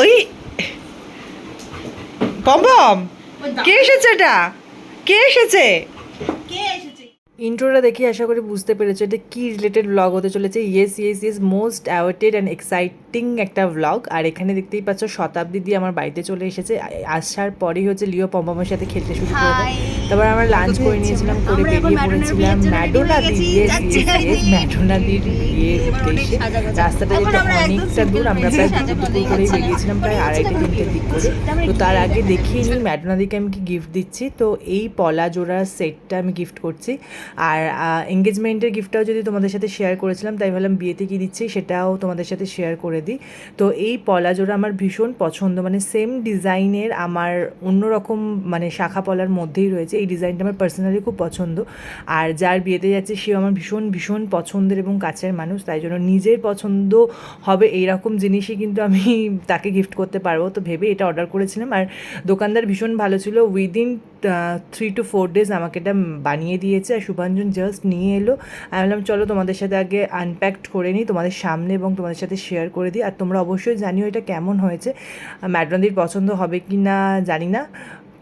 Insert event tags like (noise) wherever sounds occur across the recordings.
ওই। পম কে এসেছে এটা? কে এসেছে? ইন্ট্রোটা দেখে আশা করি বুঝতে পেরেছ এটা কী রিলেটেড ব্লগ হতে চলেছে। Yes yes yes most awaited and exciting একটা ব্লগ আর এখানে দেখতেই পাচ্ছ শতাব্দী দিয়ে আমার বাড়িতে চলে এসেছে। আসার পরেই হচ্ছে লিও পম্পমের সাথে খেলতে শুরু করে তারপর আমরা লাঞ্চ করে নিয়েছিলাম করে বেরিয়ে পড়েছিলাম। ম্যাডোনা ready দি গেছি, ইয়েস যাচ্ছি। ইয়েস ইয়েস ম্যাডোনা বিয়ের উদ্দেশ্যে রাস্তাটা যেটা অনেকটা দূর আমরা প্রায় দুপুর করেই বেরিয়েছিলাম প্রায় আড়াইটে তিনটের দিক করে। তো তার আগে দেখিয়ে নিই ম্যাডোনাদিকে আমি কি গিফট দিচ্ছি। তো এই পলা জোড়ার সেটটা আমি গিফট করছি। আর এঙ্গেজমেন্টের গিফটটাও যদি তোমাদের সাথে শেয়ার করেছিলাম তাই ভাবলাম বিয়েতে কি দিচ্ছি সেটাও তোমাদের সাথে শেয়ার করে দিই। তো এই পলা জোড়া আমার ভীষণ পছন্দ। মানে সেম ডিজাইনের আমার অন্যরকম মানে শাখা পলার মধ্যেই রয়েছে। এই ডিজাইনটা আমার পার্সোনালি খুব পছন্দ। আর যার বিয়েতে যাচ্ছে, সেও আমার ভীষণ ভীষণ পছন্দের এবং কাছের মানুষ, তাই জন্য নিজের পছন্দ হবে এইরকম জিনিসই কিন্তু আমি (laughs) তাকে গিফট করতে পারব। তো ভেবে এটা অর্ডার করেছিলাম। আর দোকানদার ভীষণ ভালো ছিল। Within three two four days আমাকে এটা বানিয়ে দিয়েছে আর শুভাঞ্জন জাস্ট নিয়ে এলো। আমি বললাম চলো তোমাদের সাথে আগে আনপ্যাকড করে নিই, তোমাদের সামনে এবং তোমাদের সাথে শেয়ার করে দিই। আর তোমরা অবশ্যই জানিও এটা কেমন হয়েছে। ম্যাডনাদির পছন্দ হবে কি না জানি না।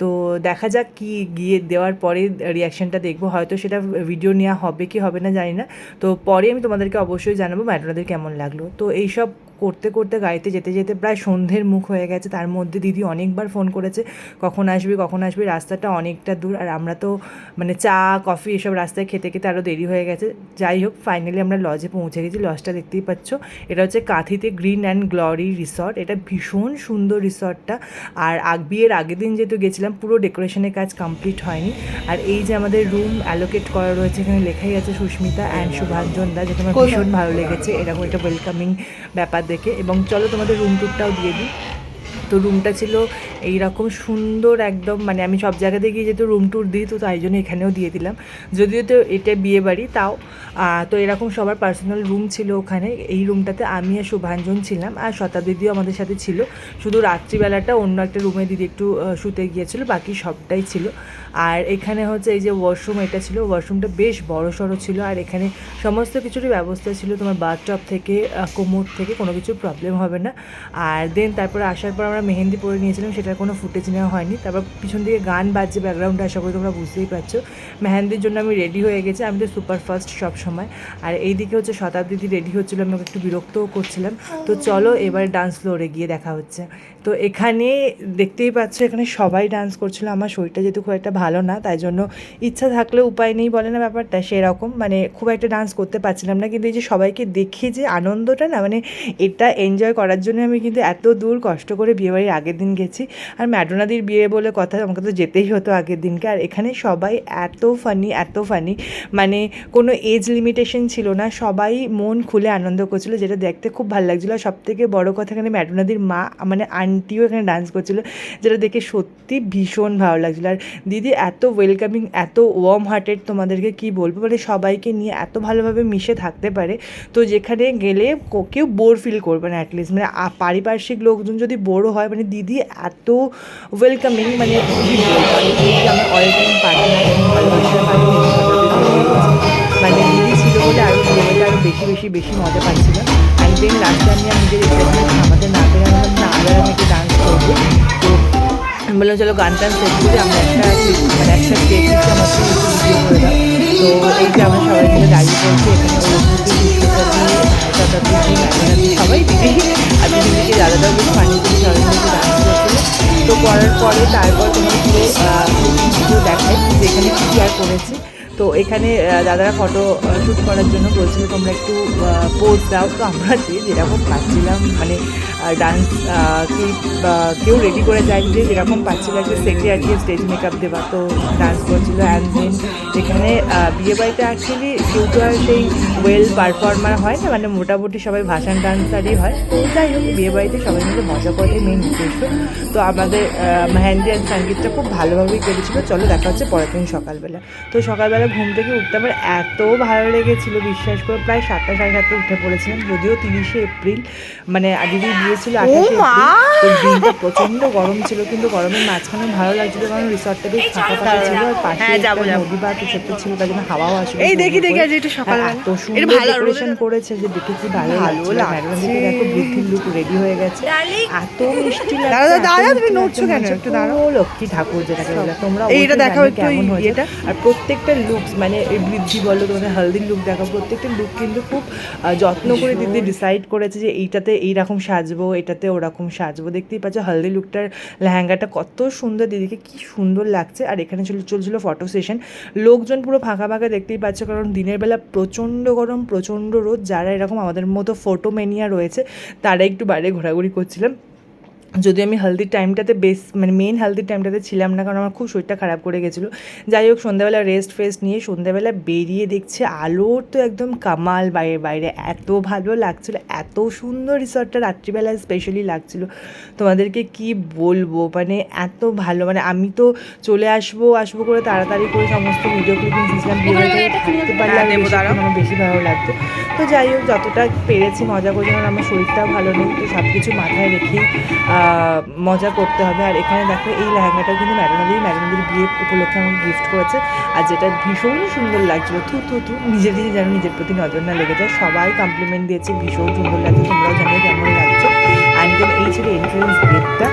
তো দেখা যাক কি গিয়ে দেওয়ার পরে রিয়াকশানটা দেখব। হয়তো সেটা ভিডিও নেওয়া হবে কি হবে না জানি না। তো পরে আমি তোমাদেরকে অবশ্যই জানাব ম্যাডোনাদের কেমন লাগল। তো এইসব করতে করতে গাড়িতে যেতে যেতে প্রায় সন্ধ্যের মুখ হয়ে গেছে। তার মধ্যে দিদি অনেকবার ফোন করেছে কখন আসবি কখন আসবি? রাস্তাটা অনেকটা দূর। আর আমরা তো মানে চা কফি এসব রাস্তায় খেতে খেতে আরও দেরি হয়ে গেছে। যাই হোক ফাইনালি আমরা লজে পৌঁছে গেছি। লজটা দেখতেই পাচ্ছ এটা হচ্ছে কাঁথিতে গ্রিন অ্যান্ড গ্লরি রিসর্ট এটা ভীষণ সুন্দর রিসর্টটা। আর আগ বিয়ের আগের দিন যেহেতু গেছিলাম পুরো ডেকোরেশনের কাজ কমপ্লিট হয়নি। আর এই যে আমাদের রুম অ্যালোকেট করা রয়েছে এখানে লেখাই আছে সুস্মিতা অ্যান্ড শুভাঞ্জন দা যেটা আমার ভীষণ ভালো লেগেছে। এরকম একটা ওয়েলকামিং ব্যাপার দেখে এবং চলো তোমাদের রুম টুরটাও দিয়ে দিই। তো রুমটা ছিল এইরকম সুন্দর একদম মানে আমি সব জায়গাতে গিয়ে যেহেতু রুম ট্যুর দিই, তো তাই জন্য এখানেও দিয়ে দিলাম। যদিও তো এটা বিয়ে বাড়ি, তাও তো এরকম সবার পার্সোনাল রুম ছিল ওখানে। এই রুমটাতে আমি আর শুভাঞ্জন ছিলাম, আর শতাব্দীদিও আমাদের সাথে ছিল। শুধু রাত্রিবেলাটা অন্য একটা রুমে দিদি একটু শুতে গিয়েছিল, বাকি সবটাই ছিল। আর এখানে হচ্ছে এই যে ওয়াশরুম এটা ছিল ওয়াশরুমটা বেশ বড় সড়ো ছিল, আর এখানে সমস্ত কিছুরই ব্যবস্থা ছিল। তোমার বাথটব থেকে কোমর থেকে কোনো কিছু প্রবলেম হবে না। আর দেন তারপরে আসার পর আমরা মেহেন্দি পরে নিয়েছিলাম সেটার কোনো ফুটেজ নেওয়া হয়নি। তারপর পিছন দিকে গান বাজছে ব্যাকগ্রাউন্ডে আশা করি তোমরা বুঝতেই পারছ। মেহেন্দির জন্য আমি রেডি হয়ে গেছি, আমি তো সুপার ফাস্ট সব সময়। আর এইদিকে হচ্ছে শতাব্দীদি রেডি হচ্ছিল, আমি ওকে একটু বিরক্তও করছিলাম। তো চলো এবার ডান্স ফ্লোরে গিয়ে দেখা হচ্ছে। তো এখানে দেখতেই পাচ্ছ, এখানে সবাই ডান্স করছিল। আমার শরীরটা যেহেতু খুব একটা ভালো না, তাই জন্য ইচ্ছা থাকলে উপায় নেই বলে না ব্যাপারটা, সেরকম। মানে খুব একটা ডান্স করতে পারছিলাম না, কিন্তু এই যে সবাইকে দেখে যে আনন্দটা না মানে এটা এনজয় করার জন্য আমি কিন্তু এত দূর কষ্ট করে বিয়েবাড়ির আগের দিন গেছি। আর ম্যাডোনাদির বিয়ে বলে কথা আমাকে তো যেতেই হতো আগের দিনকে। আর এখানে সবাই এত ফানি এত ফানি মানে কোনো এজ লিমিটেশন ছিল না। সবাই মন খুলে আনন্দ করছিল, যেটা দেখতে খুব ভালো লাগছিল। সব থেকে বড় কথা এখানে ম্যাডোনাদির মা মানে আন্টিও এখানে ডান্স করছিল, যেটা দেখে সত্যি ভীষণ ভালো লাগছিল। আর দিদি এত ওয়েলকামিং এত ওয়ার্ম হার্টেড তোমাদেরকে কি বলব? মানে সবাইকে নিয়ে এত ভালোভাবে মিশে থাকতে পারে। তো যেখানে গেলে কেউ বোর ফিল করবে না অ্যাটলিস্ট মানে পারিপার্শ্বিক লোকজন যদি বোরও হয় মানে দিদি এত ওয়েলকামিং মানে আমার টাইম ভালোবাসার মানে দিদি ছিল বলে আরও আরও বেশি বেশি বেশি মজা পাচ্ছিলাম অ্যান্ড দেন লাস্টে আমি নিজের থামাতে না আমি না আবার আমি একটু ডান্স করব। তো আমি বললাম, চলো গান টান সেট করে আমরা একটা মানে একটা দিচ্ছি আমার তো এই যে আমরা সবাই মিলে দাঁড়িয়ে পড়ছি এখানে অরুণজ্যোতি, দিদি ম্যাডাম সবাই দিদি। আর দিদিকে দাদাটাও বেশ ফানি করে সবাই মিলে ডান্স করছিল তো। করার পরে তারপর তোমার পুরো ভিডিও দেখাই যেখানে কী আর করেছি। তো এখানে দাদারা ফটো শ্যুট করার জন্য বলছিল, তোমরা একটু পোজ দাও। তো আমরা যে যেরকম পাচ্ছিলাম মানে ডান্স কেউ রেডি করে যায় যে যেরকম পাচ্ছিল একটা সেটে আর কি স্টেজ মেকআপ দেওয়া। তো ডান্স করছিল অ্যান্ড দেন এখানে বিয়ে বাড়িতে অ্যাকচুয়ালি কেউ তো আর সেই ওয়েল পারফর্মার হয় না মানে মোটামুটি সবাই ভাষণ ডান্সারই হয়। তো যাই হোক বিয়ে বাড়িতে সবাই মিলে মজা করাটাই মেন উদ্দেশ্য। তো আমাদের মেহেন্দি অ্যান্ড সঙ্গীতটা খুব ভালোভাবেই কেটেছিল চলো দেখা হচ্ছে পরের দিন সকালবেলা। তো সকালবেলা ঘুম থেকে উঠতে আমার এত ভালো লেগেছিল বিশ্বাস করে প্রায় সাতটা সাড়ে সাতটা উঠে পড়েছিলাম যদিও তিরিশে এপ্রিল মানে দিদি দিয়েছিল আঠাশে! এপ্রিল দিনটা প্রচণ্ড গরম ছিল কিন্তু গরমের মাঝখানে ভালো লাগছিল কারণ রিসর্টটা বেশ ফাঁকা ফাঁকা ছিল আর পাশে হ্যাঁ। নদী বা কিছু একটা ছিল তার জন্য হাওয়াও আসছিল এই দেখি, দেখি। আজ একটু। আর এত সুন্দর ডেকোরেশন করেছে যে দেখে কি ভালো ভালো লাগছে। দেখো বৃদ্ধির লুক রেডি হয়ে গেছে এত মিষ্টি লাগছে তুমি নড়ছো কেন? একটু দাঁড়াও। লক্ষ্মী ঠাকুর যেটাকে বলে তোমরা এইটা দেখাও একটু ইয়েটা। আর প্রত্যেকটা লুকস মানে এই বৃদ্ধি বলো তোমাদের হলদির লুক দেখো প্রত্যেকটা লুক কিন্তু খুব যত্ন করে দিদি ডিসাইড করেছে যে এইটাতে এইরকম সাজবো এটাতে ওরকম সাজবো। দেখতেই পাচ্ছ হালদি লুকটার লেহেঙ্গাটা কত সুন্দর দিদিকে কি সুন্দর লাগছে। আর এখানে চল চলছিল ফটো সেশন লোকজন পুরো ফাঁকা ফাঁকা দেখতেই পাচ্ছ কারণ দিনের বেলা প্রচণ্ড গরম প্রচণ্ড রোদ। যারা এরকম আমাদের মতো ফটো মেনিয়া রয়েছে তারা একটু বাইরে ঘোরাঘুরি করছিলাম। যদিও আমি হলদির টাইমটাতে বেশ মানে মেন হলদির টাইমটাতে ছিলাম না কারণ আমার খুব শরীরটা খারাপ করে গেছিল। যাই হোক সন্ধ্যাবেলা রেস্ট ফেস্ট নিয়ে সন্ধ্যাবেলা বেরিয়ে দেখছে আলোর তো একদম কামাল বাইরে বাইরে। এত ভালো লাগছিল এত সুন্দর রিসর্টটা রাত্রিবেলা স্পেশালি লাগছিল। তোমাদেরকে কি বলব? মানে এত ভালো মানে আমি তো চলে আসব আসব করে তাড়াতাড়ি করে সমস্ত ভিডিও ক্লিপিং দিয়েছিলাম বিয়ে থাকতে পারলে আরও দেবো, বেশি আমার বেশি ভালো লাগতো। তো যাই হোক যতটা পেরেছি মজা কারণ আমার শরীরটাও ভালো নেই তো সব কিছু মাথায় রেখেই মজা করতে হবে। আর এখানে দেখো, এই লেহেঙ্গাটাও কিন্তু ম্যাডামাদি ম্যাডামাদির বিয়ে উপলক্ষে আমাকে গিফট করেছে। আর যেটা ভীষণ সুন্দর লাগছিল, থু থু থু, নিজের নিজে যেন নিজের প্রতি নজর না লেগে যায়। সবাই কমপ্লিমেন্ট দিয়েছে, ভীষণ সুন্দর লাগছে। তোমরাও জানো কেমন লাগছে। অ্যান্ড দেন এই ছিল এন্ট্রেন্স গেটটা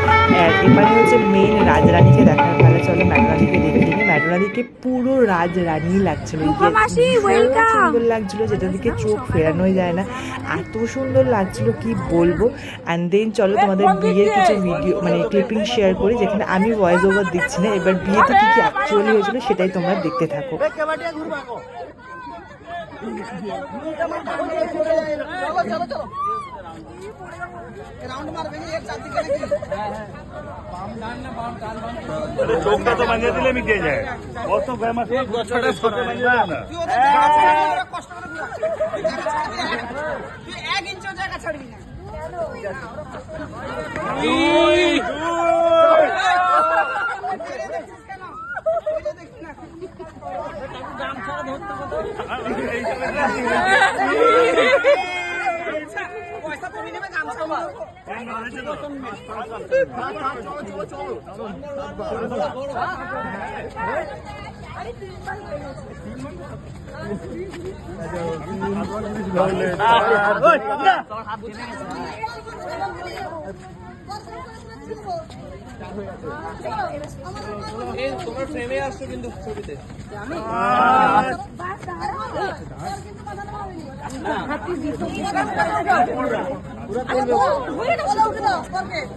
এবারে হচ্ছে মেন রাজরানীকে দেখার পালা চলো ম্যাডরানিকে দেখিনি ম্যাডরানিকে পুরো রাজরানী লাগছিল সুন্দর লাগছিল যেটা দিকে চোখ ফেরানোই যায় না এত সুন্দর লাগছিল কি বলব অ্যান্ড দেন চলো তোমাদের বিয়ের কিছু ভিডিও মানে ক্লিপিং শেয়ার করি যেখানে আমি ভয়েস ওভার দিচ্ছি না এবার বিয়েতে কী কী অ্যাকচুয়ালি হয়েছিল সেটাই তোমরা দেখতে থাকো চলো চলো চলো চোখটা তো বানিয়ে দিলে মিটিয়ে যায় কত ফেমাস ছোটে ছোটে বানিয়ে না এক ইঞ্চও জায়গা ছাড়বি না। ধরতে তুমি নেবে গামছা মারবো।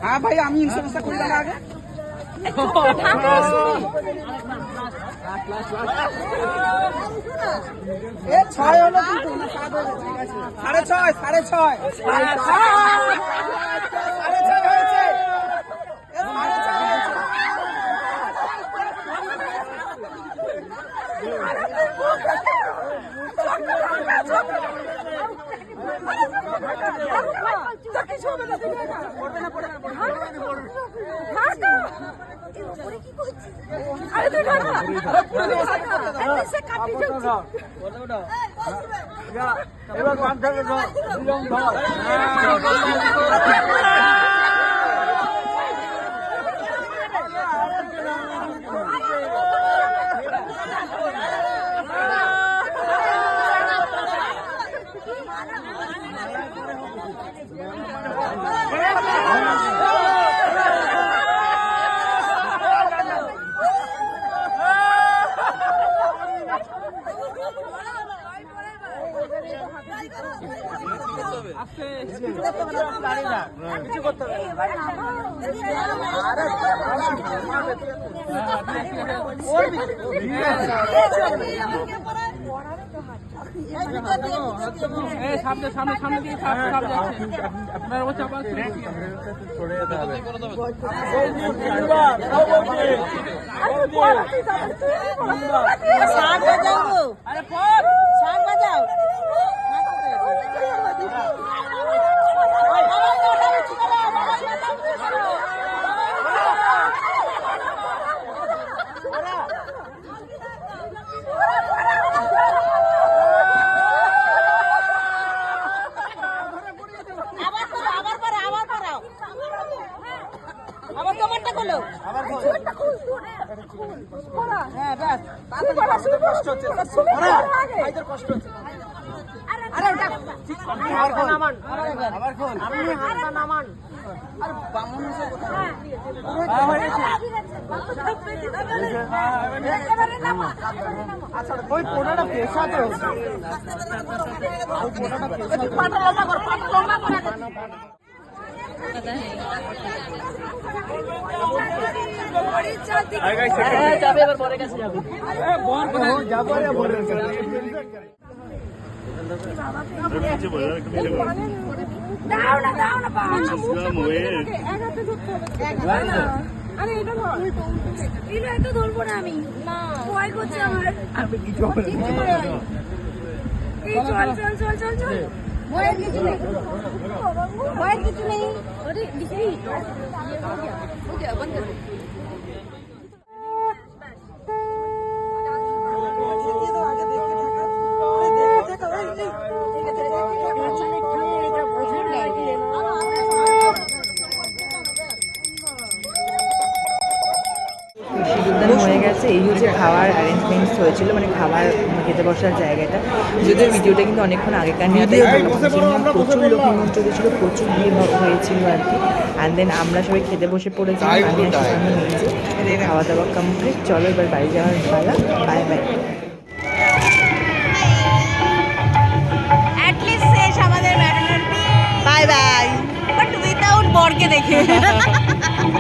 হ্যাঁ ভাই আমি ইন্স্যুরেন্সটা করে দেওয়ার আগে। ছয় হলো কিন্তু? সাড়ে ছয় সাড়ে ছয়। সাড়ে ছয়। কিছু এবার কান থেকে ধর সামনে সামনে সামনে দিকে সামনে সামনে যাচ্ছে। আপনার অবস্থা আবার শাক বাজাও গো শাক বাজাও Hola. খোলো আবার খোল। শুরুটা খুল, শুরু- খুল, খোলা। হ্যাঁ ব্যাস শুরু করো, শুরু করো। কষ্ট হচ্ছে শুরু করো ওরা, আগে। ভাইদের কষ্ট হচ্ছে আরে, আরে, ওটা- আবার খোল আবার খোল আরে বামন এসে কোথায়? হ্যাঁ, হয়ে গেছে। এবারে নামা, আচ্ছা ওই পোড়াটা পেশা তো পাটা লম্বা করো, পাটা লম্বা করো আরে এটা ধর। এটা এটা ধরবো না আমি ভয় করছে আমার এই চল চল চল চল চল मोबाइल किसी नहीं मोबाइल किसी नहीं अरे हो गया बंद कर হয়েছিল মানে খাবার খেতে বসার জায়গাটা। যদিও ভিডিওটা কিন্তু অনেকক্ষণ আগেকার নিয়ে প্রচুর লোক নিমন্ত্রিত ছিল প্রচুর ভিড় হয়েছিল আর কি। অ্যান্ড দেন আমরা সবাই খেতে বসে পড়েছি আমি খাওয়া দাওয়া কমপ্লিট চলো এবার বাড়ি যাওয়ার পালা। বাই বাই অ্যাটলিস্ট শেষ আমাদের বাই বাই বাট উইদাউট বরকে দেখে। (laughs)